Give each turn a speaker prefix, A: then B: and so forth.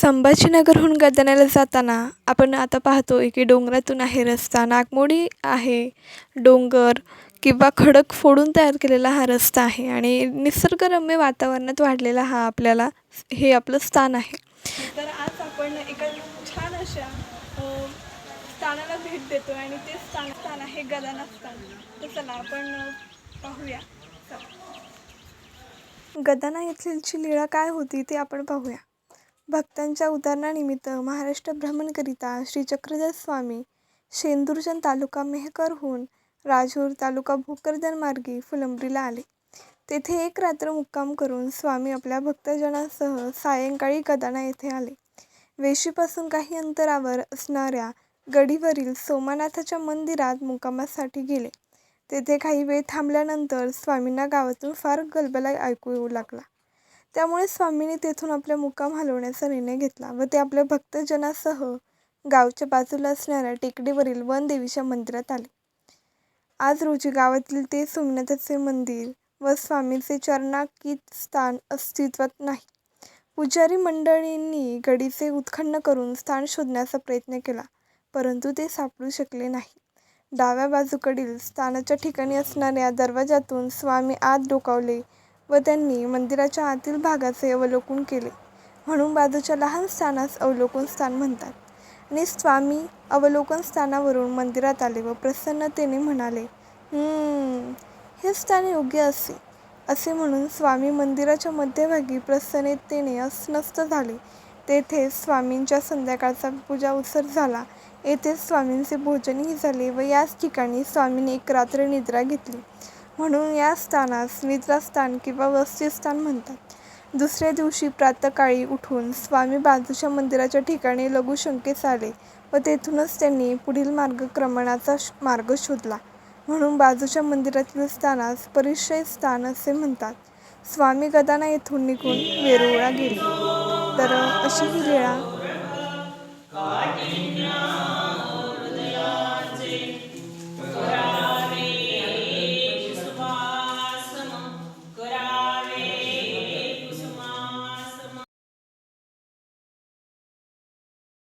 A: संभाजीनगरहून गजाण्याला जाताना आपण आता पाहतोय की डोंगरातून आहे रस्ता. नागमोडी आहे डोंगर किंवा खडक फोडून तयार केलेला हा रस्ता आहे आणि निसर्गरम्य वातावरणात वाढलेला हा आपल्याला हे आपलं स्थान आहे. तर आज आपण एका छान अशा स्थानाला भेट देतो आणि ते स्थान स्थान आहे गदाना स्थान. तर चला आपण पाहूया. गदाना येथीलची लीळा काय होती ते आपण पाहूया. भक्तांच्या उदाहरणानिमित्त महाराष्ट्र भ्रमणकरिता श्री चक्रधर स्वामी शेंदुर्जन तालुका मेहकरहून राजूर तालुका भोकरदनमार्गी फुलंब्रीला आले. तेथे एक रात्र मुक्काम करून स्वामी आपल्या भक्तजनांसह सायंकाळी गदाना येथे आले. वेशीपासून काही अंतरावर असणाऱ्या गडीवरील सोमनाथाच्या मंदिरात मुक्कामासाठी गेले. तेथे काही वेळ थांबल्यानंतर स्वामींना गावातून फार गलबला ऐकू येऊ लागला. त्यामुळे स्वामींनी तेथून आपला मुक्काम हलवण्याचा निर्णय घेतला व ते आपल्या भक्तजनासह गावच्या बाजूला असणाऱ्या टेकडीवरील वनदेवीच्या मंदिरात आले. आज रोजी गावातील ते सोमनाथाचे मंदिर व स्वामींचे चरणाकित स्थान अस्तित्वात नाही. पुजारी मंडळींनी गडीचे उत्खनन करून स्थान शोधण्याचा प्रयत्न केला परंतु ते सापडू शकले नाही. डाव्या बाजूकडील स्थानाच्या ठिकाणी असणाऱ्या दरवाजातून स्वामी आत डोकावले व त्यांनी मंदिराच्या आतील भागाचे अवलोकन केले. म्हणून बाजूच्या लहान स्थानास अवलोकन स्थान म्हणतात. आणि स्वामी अवलोकन स्थानावरून मंदिरात आले व प्रसन्नतेने म्हणाले हे स्थान योग्य असे. असे म्हणून स्वामी मंदिराच्या मध्यभागी प्रसन्नतेने अस्वस्थ झाले. तेथे स्वामींच्या संध्याकाळचा पूजा उत्सव झाला. येथे स्वामींचे भोजनही झाले व याच ठिकाणी स्वामींनी एक रात्र निद्रा घेतली. म्हणून या स्थानास निद्रास्थान किंवा वस्तीस्थान म्हणतात. दुसऱ्या दिवशी प्रातःकाळी उठून स्वामी बाजूच्या मंदिराच्या ठिकाणी लघुशंकेस आले व तेथूनच त्यांनी पुढील मार्गक्रमणाचा श- मार्ग शोधला. म्हणून बाजूच्या मंदिरातील स्थानास परिचय स्थान असे म्हणतात. स्वामी गदाना येथून निघून वेरूळला गेले. तर अशी ही लीळा